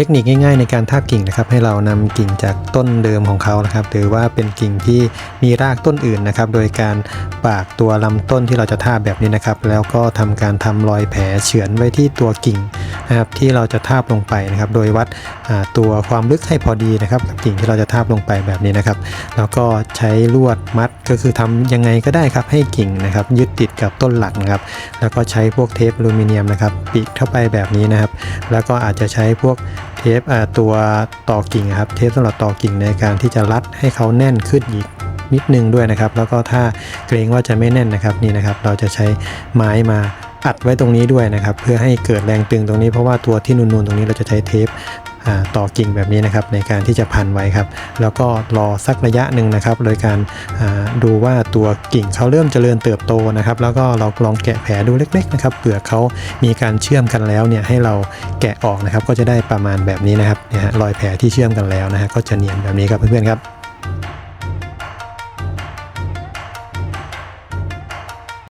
เทคนิคง่ายๆในการทาบกิ่งนะครับ ให้เรานำกิ่งจากต้นเดิมของเขานะครับ หรือว่าเป็นกิ่งที่มีรากต้นอื่นนะครับ โดยการปากตัวลำต้นที่เราจะทาบแบบนี้นะครับ แล้วก็ทำการทำรอยแผลเฉือนไว้ที่ตัวกิ่งนะครับที่เราจะทาบลงไปนะครับ โดยวัดตัวความลึกให้พอดีนะครับกับกิ่งที่เราจะทาบลงไปแบบนี้นะครับ แล้วก็ใช้ลวดมัดก็คือทำยังไงก็ได้ครับให้กิ่งนะครับ ยึดติดกับต้นหลักนะครับ แล้วก็ใช้พวกเทปอลูมิเนียมนะครับ ปิดเข้าไปแบบนี้นะครับ แล้วก็อาจจะใช้พวก ปอ่าตัวต่อกิ่งครับเทปสำหรับต่อกิ่งในการที่จะรัดให้เขาแน่นขึ้นอีกนิดนึงด้วยนะครับ แล้วก็ถ้าเกรงว่าจะไม่แน่นนะครับนี่นะครับ เราจะใช้ไม้มาอัดไว้ตรงนี้ด้วยนะครับ เพื่อให้เกิดแรงตึงตรงนี้เพราะว่าตัวที่นูนๆตรงนี้เราจะใช้เทป ต่อกิ่งแบบนี้นะครับในการที่จะพันไว้ครับ แล้วก็รอสักระยะหนึ่งนะครับ โดยการดูว่าตัวกิ่งเขาเริ่มเจริญเติบโตนะครับ แล้วก็เราลองแกะแผลดูเล็กๆนะครับเผื่อเขามีการเชื่อมกันแล้วเนี่ยให้เราแกะออกนะครับ ก็จะได้ประมาณแบบนี้นะครับเนี่ยรอยแผลที่เชื่อมกันแล้วนะฮะก็จะเนียนแบบนี้ครับเพื่อนๆครับ